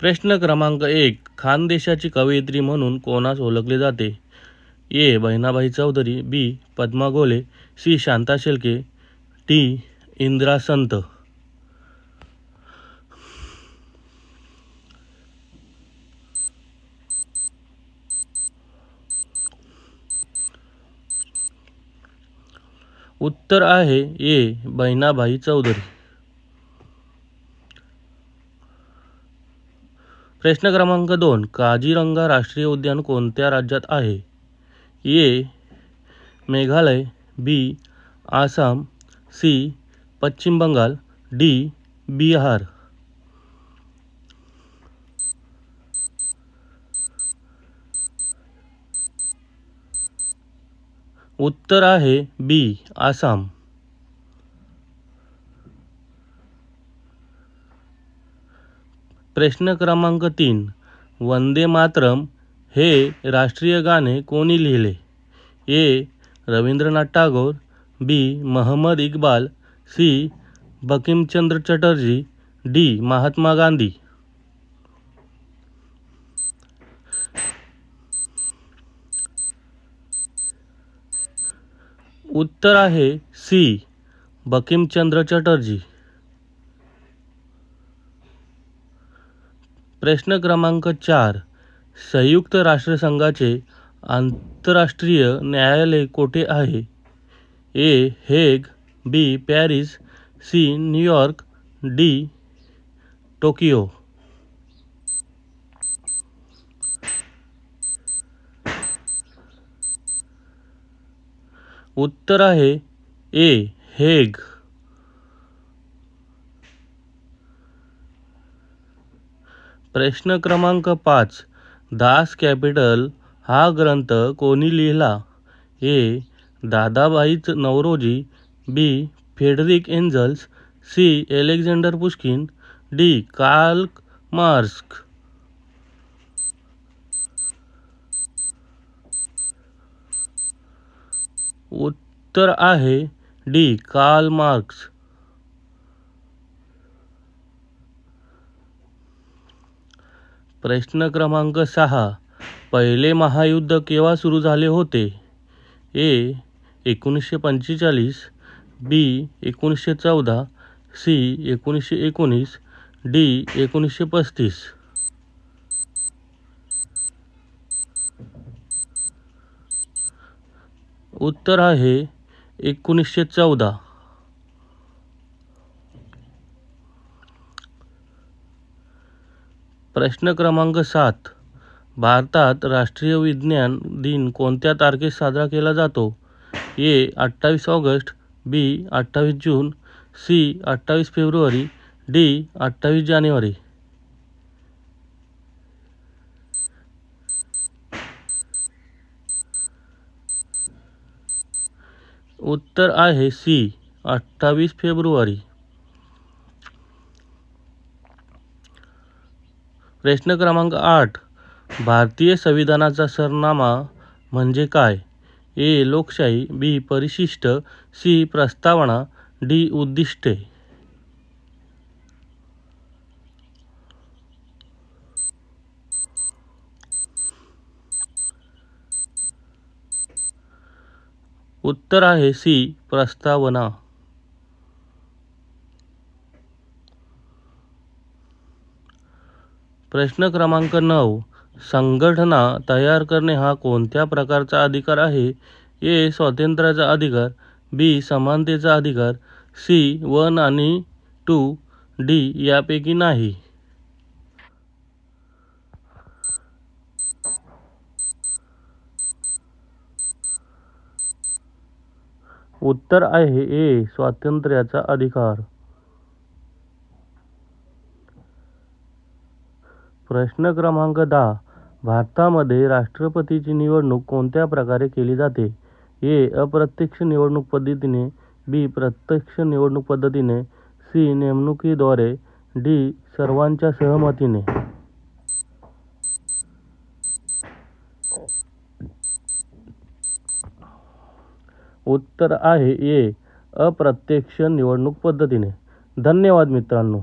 प्रश्न क्रमांक एक खानदेशाची कवयित्री म्हणून कोणास ओळखले जाते? ए Bahinabai Chaudhari B Padma Gole C Shanta Shelke D Indira Sant. उत्तर आहे ए बहिणाबाई चौधरी. प्रश्न क्रमांक दोन काझीरंगा राष्ट्रीय उद्यान कोणत्या राज्यात आहे? A Meghalaya B Assam C Paschim Bangal D Bihar. उत्तर आहे बी आसाम. प्रश्न क्रमांक तीन वंदे मातरम हे राष्ट्रीय गाणे कोणी लिहिले? A Rabindranath Tagore B Mohammad Iqbal C Bankimchandra Chatterjee D Mahatma Gandhi. उत्तर आहे सी बकिमचंद्र चटर्जी. प्रश्न क्रमांक चार संयुक्त राष्ट्रसंघाचे आंतरराष्ट्रीय न्यायालय कोठे आहे? A Hague B Paris C New York D Tokyo. उत्तर आहे ए हेग. प्रश्न क्रमांक पाच दास कॅपिटल हा ग्रंथ कोणी लिहिला? A दादाबाईच Naoroji B Frederick Engels C Alexander Pushkin D Karl Marx. उत्तर आहे डी कार्ल मार्क्स. प्रश्न क्रमांक सहा. पहिले महायुद्ध केव्हा सुरू झाले होते? ए एकोणीसशे पंचेचाळीस बी एकोणीसशे चौदा सी एकोणीसशे एकोणीस डी एकोणीसशे पस्तीस. उत्तर आहे एकोणीसशे चौदा. प्रश्न क्रमांक सात. भारतात राष्ट्रीय विज्ञान दिन कोणत्या तारखेस साजरा केला जातो? ए अठ्ठावीस ऑगस्ट बी अठ्ठावीस जून सी अठ्ठावीस फेब्रुवारी डी अठ्ठावीस जानेवारी. उत्तर आहे सी अठ्ठावीस फेब्रुवारी. प्रश्न क्रमांक आठ. भारतीय संविधानाचा सरनामा म्हणजे काय? ए. लोकशाही बी. परिशिष्ट सी. प्रस्तावना डी. उद्दिष्टे. उत्तर आहे सी. प्रस्तावना. प्रश्न क्रमांक नऊ. संघटना तयार करणे हा कोणत्या प्रकारचा अधिकार आहे? ए. स्वातंत्र्याचा अधिकार. बी. समानतेचा अधिकार. सी. वन आणि टू. डी. यापैकी नाही. उत्तर आहे ए. स्वातंत्र्याचा अधिकार. प्रश्न क्रमांक दहा. भारतामध्ये राष्ट्रपतीची निवडणूक कोणत्या प्रकारे केली जाते? ए. अप्रत्यक्ष निवडणूक पद्धतीने. बी. प्रत्यक्ष निवडणूक पद्धतीने. सी. नेमणुकीद्वारे. डी. सर्वांच्या सहमतीने. उत्तर आहे ए. अप्रत्यक्ष निवडणूक पद्धतीने. धन्यवाद मित्रांनो.